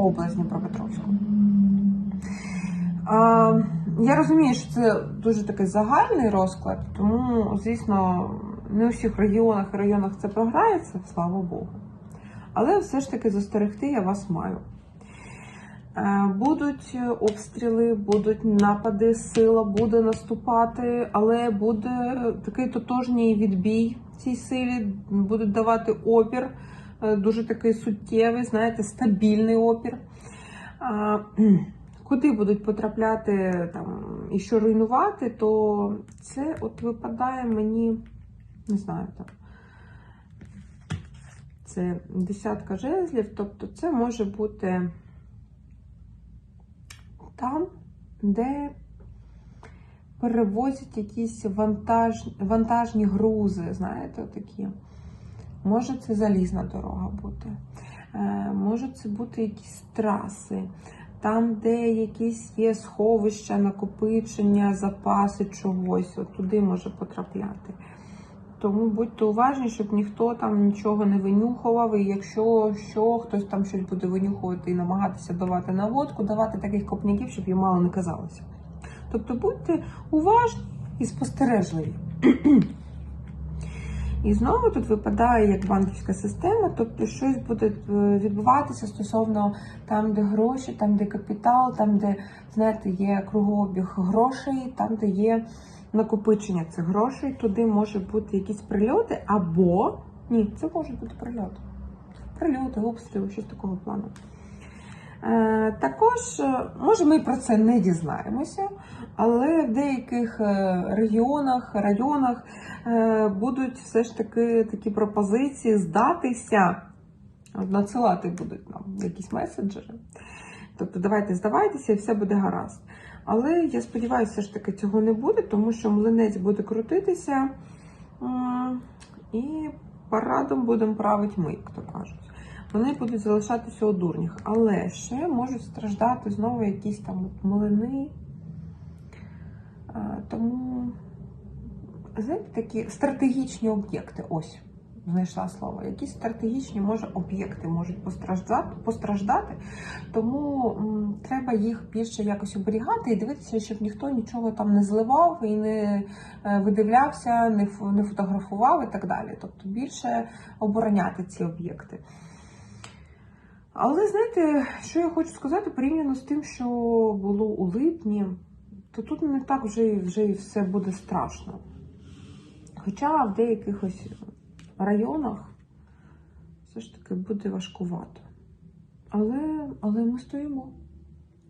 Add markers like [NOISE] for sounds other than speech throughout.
область Дніпропетровську. Я розумію, що це дуже такий загальний розклад, тому, звісно, не у всіх регіонах і районах це програється, слава Богу. Але все ж таки застерегти я вас маю. Е, Будуть обстріли, будуть напади, сила буде наступати, але буде такий тотожній відбій цій силі, будуть давати опір, дуже такий суттєвий, знаєте, стабільний опір. Куди будуть потрапляти там і що руйнувати, то це от випадає мені, не знаю, там. Це десятка жезлів, тобто це може бути там, де перевозять якісь вантаж, вантажні грузи, знаєте, такі. Може це залізна дорога бути, е, може це бути якісь траси, там, де якісь є сховища, накопичення, запаси чогось, от туди може потрапляти. Тому будьте уважні, щоб ніхто там нічого не винюхував. І якщо що, хтось там щось буде винюхувати і намагатися давати наводку, давати таких копняків, щоб їм мало не казалося. Тобто будьте уважні і спостережливі. І знову тут випадає як банківська система, тобто щось буде е, відбуватися стосовно там, де гроші, там, де капітал, там, де знаєте, є кругообіг грошей, там, де є накопичення цих грошей, туди може бути якісь прильоти, або ні, це можуть бути прильоти. Прильоти, обстріли, щось такого плану. Е, також, е, може, ми про це не дізнаємося, але в деяких е, регіонах, районах будуть все ж таки такі пропозиції здатися, надсилати будуть нам якісь меседжери. Тобто, давайте здавайтеся і все буде гаразд. Але я сподіваюся, все ж таки цього не буде, тому що млинець буде крутитися і парадом будемо правити ми, як то кажуть. Вони будуть залишатися у дурнях, але ще можуть страждати знову якісь там млини. Тому, знаєте, такі стратегічні об'єкти. Ось, знайшла слово. Якісь стратегічні може об'єкти можуть постраждати, постраждати. Тому треба їх більше якось оберігати і дивитися, щоб ніхто нічого там не зливав і не е, видивлявся, не фотографував і так далі. Тобто більше обороняти ці об'єкти. Але знаєте, що я хочу сказати порівняно з тим, що було у липні, то тут не так вже, вже і все буде страшно. Хоча в деяких ось районах все ж таки буде важкувато. Але, але ми стоїмо.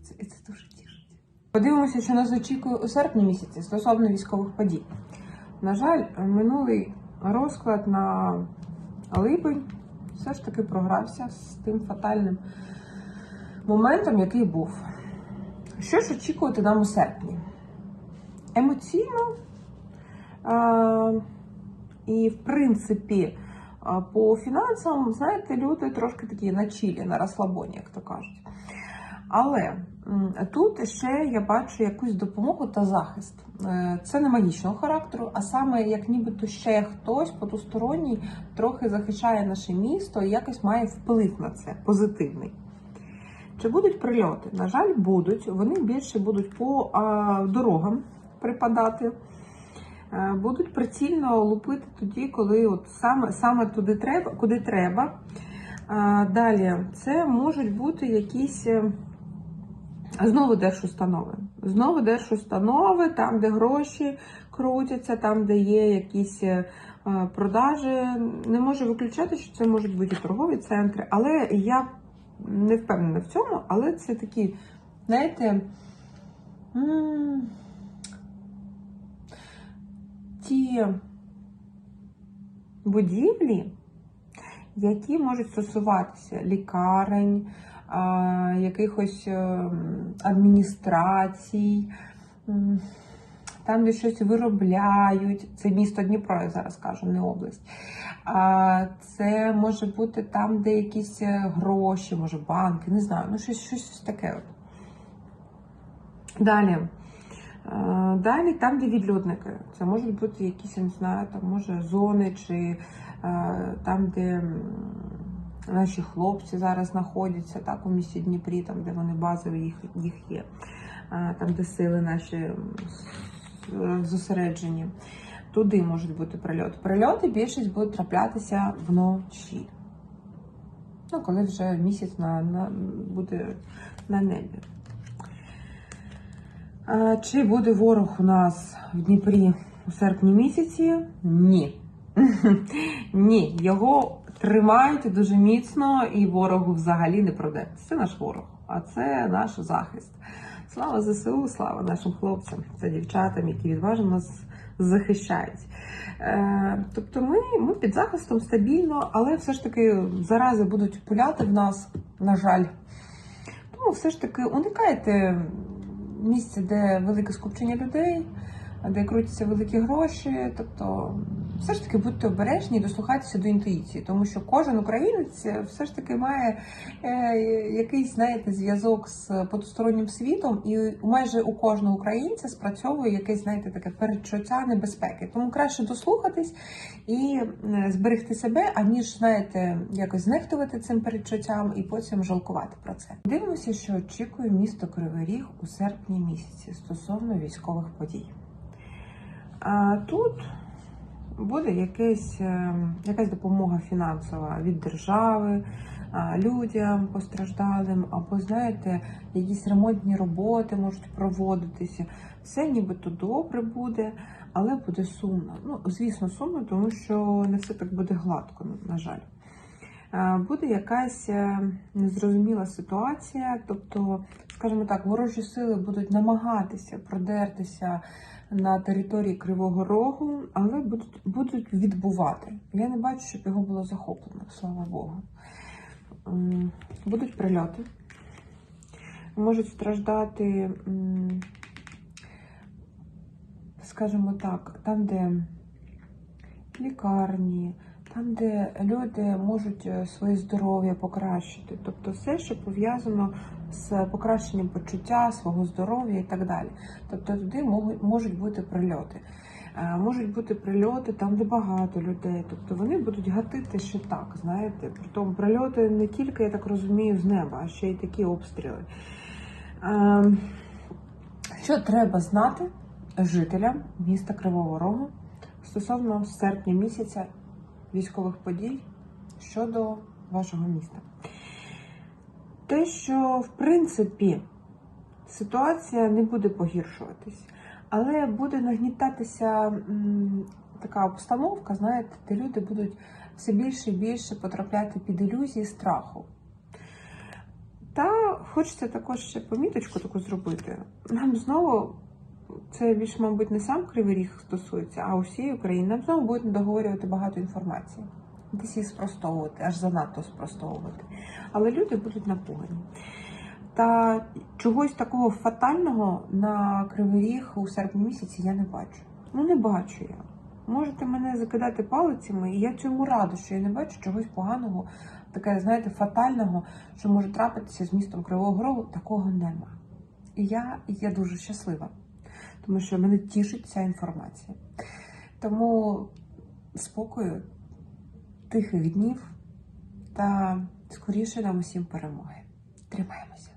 І це, і це дуже тішить. Подивимося, що нас очікує у серпні місяці стосовно військових подій. На жаль, минулий розклад на липень все ж таки програвся з тим фатальним моментом, який був. Що ж очікувати нам у серпні? Емоційно а, і, в принципі, а, по фінансам, знаєте, люди трошки такі на чілі, на розслабоні, як то кажуть. Але тут ще я бачу якусь допомогу та захист. Е, Це не магічного характеру, а саме як нібито ще хтось потусторонній трохи захищає наше місто і якось має вплив на це позитивний. Чи будуть прильоти? На жаль, будуть. Вони більше будуть по а, дорогам припадати. Е, Будуть прицільно лупити тоді, коли от саме, саме туди треба, куди треба. А, Далі, це можуть бути якісь е, знову держустанови. Знову держустанови, там, де гроші крутяться, там, де є якісь е, продажі. Не можу виключати, що це можуть бути торгові центри, але я не впевнена в цьому, але це такі, знаєте, ті будівлі, які можуть стосуватися лікарень, якихось е, адміністрацій, там, де щось виробляють. Це місто Дніпро, я зараз кажу, не область. Це може бути там, де якісь е, гроші, може банки, не знаю, ну щось, щось таке. От. Далі. Далі там, де відлюдники. Це можуть бути якісь, я не знаю, там може зони чи е, там, де Наші хлопці зараз знаходяться так у місті Дніпрі, там де вони базові їх, їх є, там де сили наші зосереджені. Туди можуть бути прильоти. Прильоти більшість будуть траплятися вночі. Ну, коли вже місяць на, на, буде на небі. А, чи буде ворог у нас в Дніпрі у серпні місяці? Ні. [LAUGHS] Ні, його тримають дуже міцно і ворогу взагалі не пройде. Це наш ворог, а це наш захист. Слава ЗСУ, слава нашим хлопцям та дівчатам, які відважно нас захищають. Е, тобто ми, ми під захистом стабільно, але все ж таки зарази будуть пуляти в нас, на жаль. Тому все ж таки уникайте місця, де велике скупчення людей, де крутяться великі гроші. Тобто, все ж таки будьте обережні дослухайтеся до інтуїції, тому що кожен українець все ж таки має е, якийсь, знаєте, зв'язок з потустороннім світом, і майже у кожного українця спрацьовує якесь, знаєте, таке передчуття небезпеки. Тому краще дослухатись і е, зберегти себе, аніж знаєте, якось знехтувати цим передчуттям і потім жалкувати про це. Дивимося, що очікує місто Кривий Ріг у серпні місяці стосовно військових подій. А тут буде якесь, е, якась допомога фінансова від держави людям постраждалим, або знаєте, якісь ремонтні роботи можуть проводитися. Все нібито добре буде, але буде сумно. Ну, звісно, сумно, тому що не все так буде гладко, на жаль. Е, Буде якась е, незрозуміла ситуація, тобто, скажімо так, ворожі сили будуть намагатися продертися на території Кривого Рогу, але будуть, будуть відбувати. Я не бачу, щоб його було захоплено, слава Богу. Будуть прильоти, можуть страждати, скажімо так, там, де лікарні, там, де люди можуть е, своє здоров'я покращити, тобто все, що пов'язано з покращенням почуття свого здоров'я і так далі. Тобто туди можуть, бути прильоти. Е, Можуть бути прильоти там, де багато людей. Тобто вони будуть гатити ще так, знаєте. Притом прильоти не тільки, я так розумію, з неба, а ще й такі обстріли. Е, Що треба знати жителям міста Кривого Рогу стосовно серпня місяця військових подій щодо вашого міста? Те, що в принципі ситуація не буде погіршуватись, але буде нагнітатися така обстановка, знаєте, де люди будуть все більше і більше потрапляти під ілюзії страху. Та хочеться також ще поміточку таку зробити. Нам знову це більш, мабуть, не сам Кривий Ріг стосується, а усієї України. Нам знову будуть недоговорювати багато інформації. Десь її спростовувати, аж занадто спростовувати. Але люди будуть напугані. Та чогось такого фатального на Кривий Ріг у серпні місяці я не бачу. Ну, не бачу я. Можете мене закидати палицями, і я цьому рада, що я не бачу чогось поганого, таке, знаєте, фатального, що може трапитися з містом Кривого Рогу, такого нема. І я, я дуже щаслива, тому що мене тішить ця інформація. Тому спокою, тихих днів та скоріше нам усім перемоги. Тримаємося.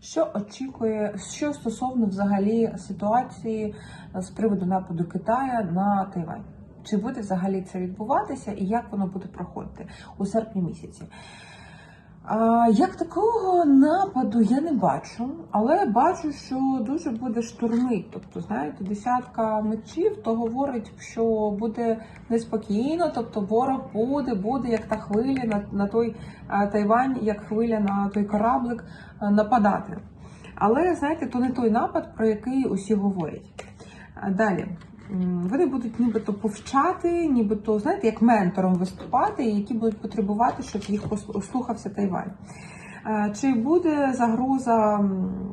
Що очікує, що стосовно взагалі ситуації з приводу нападу Китая на Тайвань? Чи буде взагалі це відбуватися і як воно буде проходити у серпні місяці? Як такого нападу я не бачу, але бачу, що дуже буде штурмить. Тобто, знаєте, десятка мечів, то говорить, що буде неспокійно, тобто ворог буде, буде як та хвиля на, на той а, Тайвань, як хвиля на той кораблик а, нападати. Але знаєте, то не той напад, про який усі говорять. А, Далі. Вони будуть нібито повчати, нібито, знаєте, як ментором виступати, які будуть потребувати, щоб їх пос- слухався Тайвань. Е, Чи буде загроза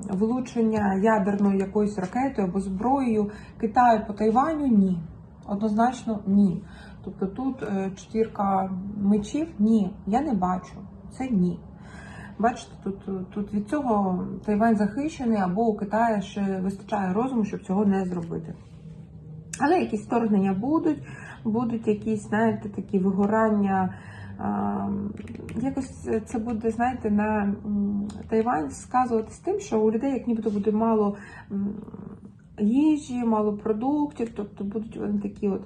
влучення ядерною якоюсь ракетою або зброєю Китаю по Тайваню? Ні. Однозначно ні. Тобто тут е, четвірка мечів ні, я не бачу. Це ні. Бачите, тут, тут від цього Тайвань захищений, або у Китаю ще вистачає розуму, щоб цього не зробити. Але якісь вторгнення будуть, будуть якісь, знаєте, такі вигорання якось це буде, знаєте, на Тайвань сказуватись тим, що у людей як нібито буде мало їжі, мало продуктів, тобто будуть вони такі от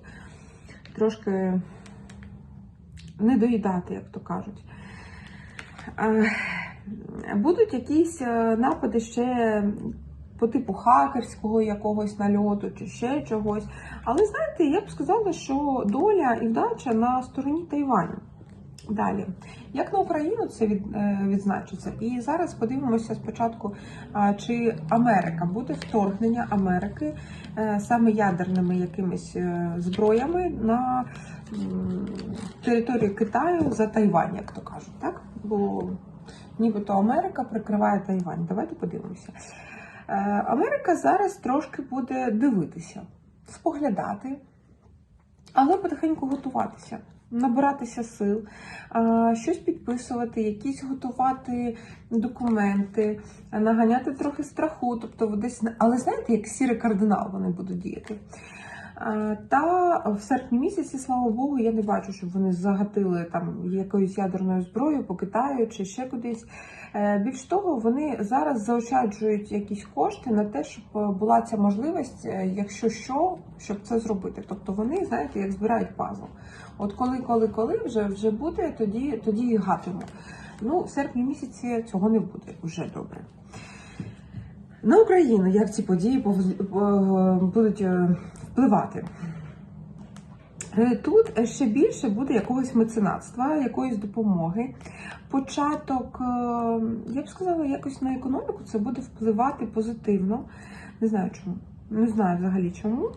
трошки не доїдати, як то кажуть. Будуть якісь е, напади ще по типу хакерського якогось нальоту чи ще чогось. Але знаєте, я б сказала, що доля і вдача на стороні Тайваню. Далі, як на Україну це від, е, відзначиться, і зараз подивимося спочатку, а, чи Америка буде вторгнення Америки е, саме ядерними якимись е, зброями на територію Китаю за Тайвань, як то кажуть, так? Бо нібито Америка прикриває Тайвань. Давайте подивимося. Е, Америка зараз трошки буде дивитися, споглядати, але потихеньку готуватися, набиратися сил, е, щось підписувати, якісь готувати документи, наганяти трохи страху, тобто десь, але знаєте, як сірий кардинал вони будуть діяти. Е, Та в серпні місяці, слава Богу, я не бачу, щоб вони загатили там якоюсь ядерною зброєю по Китаю чи ще кудись. Е, Більш того, вони зараз заощаджують якісь кошти на те, щоб була ця можливість, е, якщо що, щоб це зробити. Тобто вони, знаєте, як збирають пазл. От коли, коли, коли вже вже буде, тоді тоді і гатимо. Ну, в серпні місяці цього не буде вже добре. На Україну як ці події будуть впливати? Е, Тут ще більше буде якогось меценатства, якоїсь допомоги. Початок, е, я б сказала, якось на економіку це буде впливати позитивно. Не знаю чому. Не знаю взагалі чому.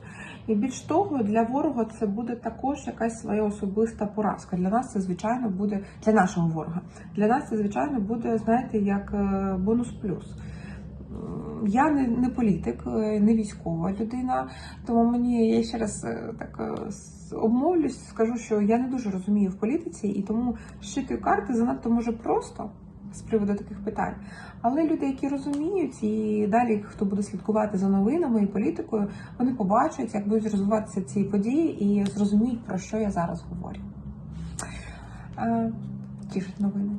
І більш того, для ворога це буде також якась своя особиста поразка. Для нас це, звичайно, буде для нашого ворога. Для нас це, звичайно, буде, знаєте, як е, бонус плюс. Я не, не політик, е, не військова людина, тому мені я ще раз е, так е, обмовлюсь, скажу, що я не дуже розумію в політиці, і тому щитую карти занадто може просто з приводу таких питань. Але люди, які розуміють, і далі хто буде слідкувати за новинами і політикою, вони побачать, як будуть розвиватися ці події, і зрозуміють, про що я зараз говорю. Тішить новини.